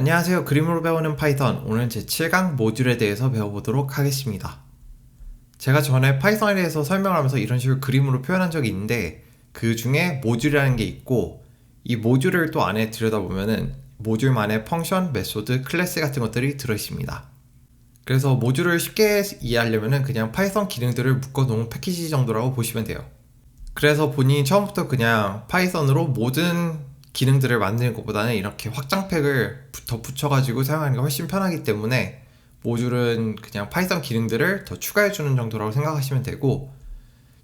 안녕하세요. 그림으로 배우는 파이썬. 오늘 제 7강 모듈에 대해서 배워보도록 하겠습니다. 제가 전에 파이썬에 대해서 설명하면서 이런 식으로 그림으로 표현한 적이 있는데 그 중에 모듈이라는 게 있고 이 모듈을 또 안에 들여다보면은 모듈만의 펑션, 메소드, 클래스 같은 것들이 들어있습니다. 그래서 모듈을 쉽게 이해하려면은 그냥 파이썬 기능들을 묶어놓은 패키지 정도라고 보시면 돼요. 그래서 본인이 처음부터 그냥 파이썬으로 모든 기능들을 만드는 것보다는 이렇게 확장팩을 더 붙여가지고 사용하는 게 훨씬 편하기 때문에 모듈은 그냥 파이썬 기능들을 더 추가해주는 정도라고 생각하시면 되고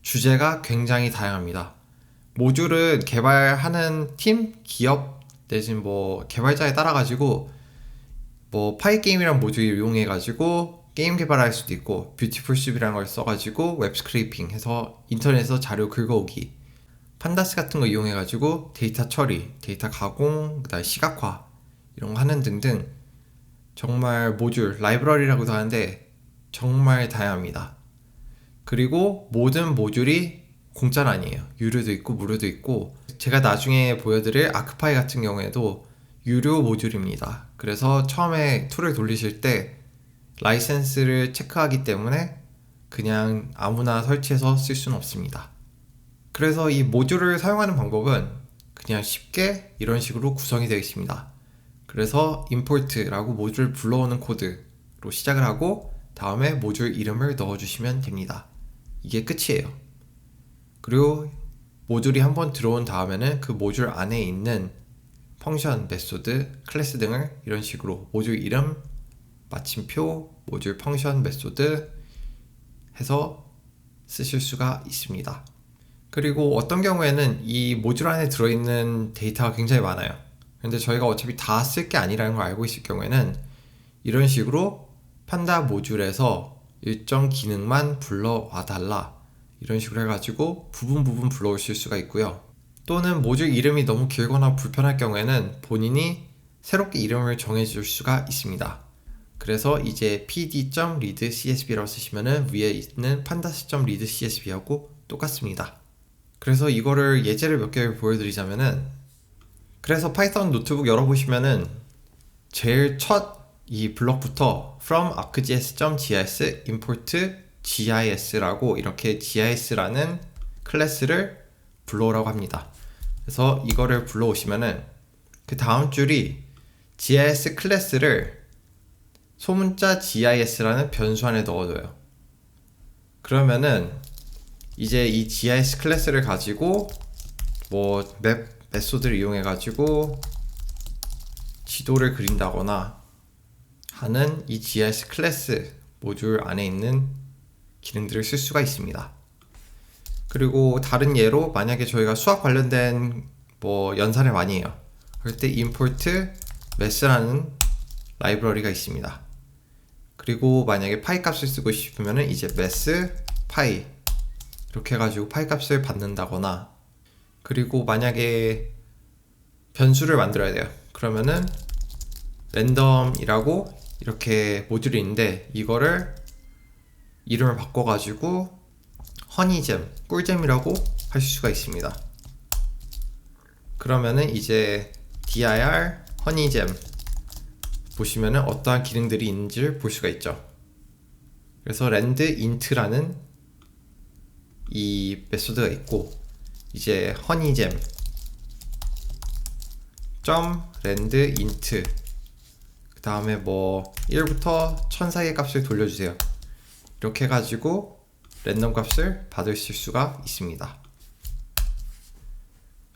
주제가 굉장히 다양합니다. 모듈은 개발하는 팀, 기업 내진 뭐 개발자에 따라 가지고 뭐 파이 게임이란 모듈을 이용해 가지고 게임 개발할 수도 있고 뷰티풀 숲이라는 걸 써가지고 웹 스크래핑 해서 인터넷에서 자료 긁어오기 판다스 같은 거 이용해 가지고 데이터 처리, 데이터 가공, 그다음 시각화 이런 거 하는 등등 정말 모듈 라이브러리라고도 하는데 정말 다양합니다. 그리고 모든 모듈이 공짜는 아니에요. 유료도 있고 무료도 있고 제가 나중에 보여드릴 아크파이 같은 경우에도 유료 모듈입니다. 그래서 처음에 툴을 돌리실 때 라이센스를 체크하기 때문에 그냥 아무나 설치해서 쓸 수는 없습니다. 그래서 이 모듈을 사용하는 방법은 그냥 쉽게 이런 식으로 구성이 되어 있습니다. 그래서 import라고 모듈 불러오는 코드로 시작을 하고 다음에 모듈 이름을 넣어주시면 됩니다. 이게 끝이에요. 그리고 모듈이 한번 들어온 다음에는 그 모듈 안에 있는 펑션, 메소드, 클래스 등을 이런 식으로 모듈 이름, 마침표, 모듈 펑션, 메소드 해서 쓰실 수가 있습니다. 그리고 어떤 경우에는 이 모듈 안에 들어있는 데이터가 굉장히 많아요. 근데 저희가 어차피 다 쓸 게 아니라는 걸 알고 있을 경우에는 이런 식으로 판다 모듈에서 일정 기능만 불러와 달라 이런 식으로 해가지고 부분 부분 불러오실 수가 있고요. 또는 모듈 이름이 너무 길거나 불편할 경우에는 본인이 새롭게 이름을 정해줄 수가 있습니다. 그래서 이제 pd.readcsv라고 쓰시면은 위에 있는 pandas.readcsv하고 똑같습니다. 그래서 이거를 예제를 몇 개 보여드리자면은 그래서 파이썬 노트북 열어보시면은 제일 첫 이 블럭부터 from arcgis.gis import gis라고 이렇게 gis라는 클래스를 불러오라고 합니다. 그래서 이거를 불러오시면은 그 다음 줄이 gis 클래스를 소문자 gis라는 변수 안에 넣어둬요. 그러면은 이제 이 GIS 클래스를 가지고 뭐 맵 메소드를 이용해 가지고 지도를 그린다거나 하는 이 GIS 클래스 모듈 안에 있는 기능들을 쓸 수가 있습니다. 그리고 다른 예로 만약에 저희가 수학 관련된 뭐 연산을 많이 해요. 그럴 때 import math라는 라이브러리가 있습니다. 그리고 만약에 파이 값을 쓰고 싶으면 이제 math 파이 이렇게 해가지고 파이 값을 받는다거나 그리고 만약에 변수를 만들어야 돼요. 그러면은 랜덤이라고 이렇게 모듈이 있는데 이거를 이름을 바꿔가지고 허니잼, 꿀잼이라고 하실 수가 있습니다. 그러면은 이제 dir 허니잼 보시면은 어떠한 기능들이 있는지를 볼 수가 있죠. 그래서 랜드 인트라는 이 메소드가 있고 이제 허니잼. 점 랜드 인트 그 다음에 뭐 1부터 1000 사이의 값을 돌려주세요. 이렇게 해가지고 랜덤 값을 받으실 수가 있습니다.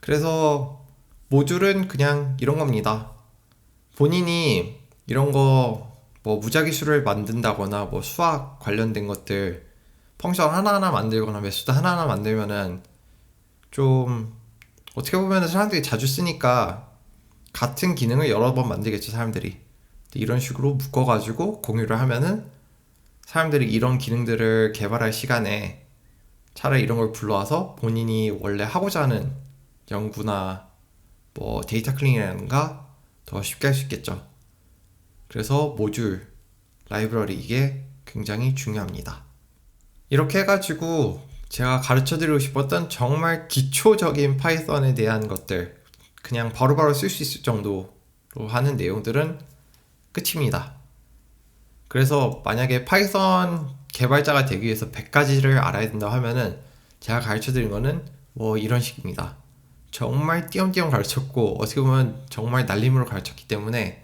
그래서 모듈은 그냥 이런 겁니다. 본인이 이런 거 뭐 무작위수를 만든다거나 뭐 수학 관련된 것들 펑션 하나하나 만들거나 메소드 하나하나 만들면은 좀 어떻게 보면 사람들이 자주 쓰니까 같은 기능을 여러 번 만들겠죠 사람들이. 이런 식으로 묶어가지고 공유를 하면은 사람들이 이런 기능들을 개발할 시간에 차라리 이런 걸 불러와서 본인이 원래 하고자 하는 연구나 뭐 데이터 클리닝이라든가 더 쉽게 할 수 있겠죠. 그래서 모듈 라이브러리 이게 굉장히 중요합니다 이렇게 해가지고 제가 가르쳐 드리고 싶었던 정말 기초적인 파이썬에 대한 것들 그냥 바로바로 쓸 수 있을 정도 하는 내용들은 끝입니다. 그래서 만약에 파이썬 개발자가 되기 위해서 100가지를 알아야 된다 하면은 제가 가르쳐 드린 거는 뭐 이런 식입니다. 정말 띄엄띄엄 가르쳤고 어떻게 보면 정말 날림으로 가르쳤기 때문에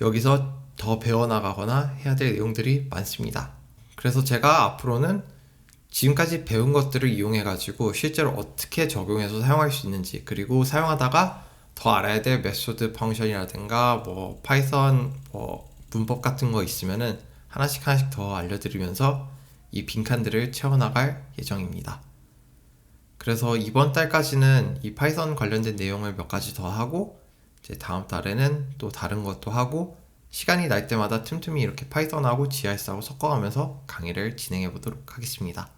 여기서 더 배워나가거나 해야 될 내용들이 많습니다. 그래서 제가 앞으로는 지금까지 배운 것들을 이용해 가지고 실제로 어떻게 적용해서 사용할 수 있는지 그리고 사용하다가 더 알아야 될 메소드 펑션이라든가 뭐 파이썬 뭐 문법 같은 거 있으면은 하나씩 하나씩 더 알려드리면서 이 빈칸들을 채워나갈 예정입니다. 그래서 이번 달까지는 이 파이썬 관련된 내용을 몇 가지 더 하고 이제 다음 달에는 또 다른 것도 하고 시간이 날 때마다 틈틈이 이렇게 파이썬하고 GIS하고 섞어가면서 강의를 진행해 보도록 하겠습니다.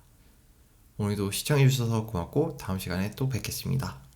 오늘도 시청해 주셔서 고맙고 다음 시간에 또 뵙겠습니다.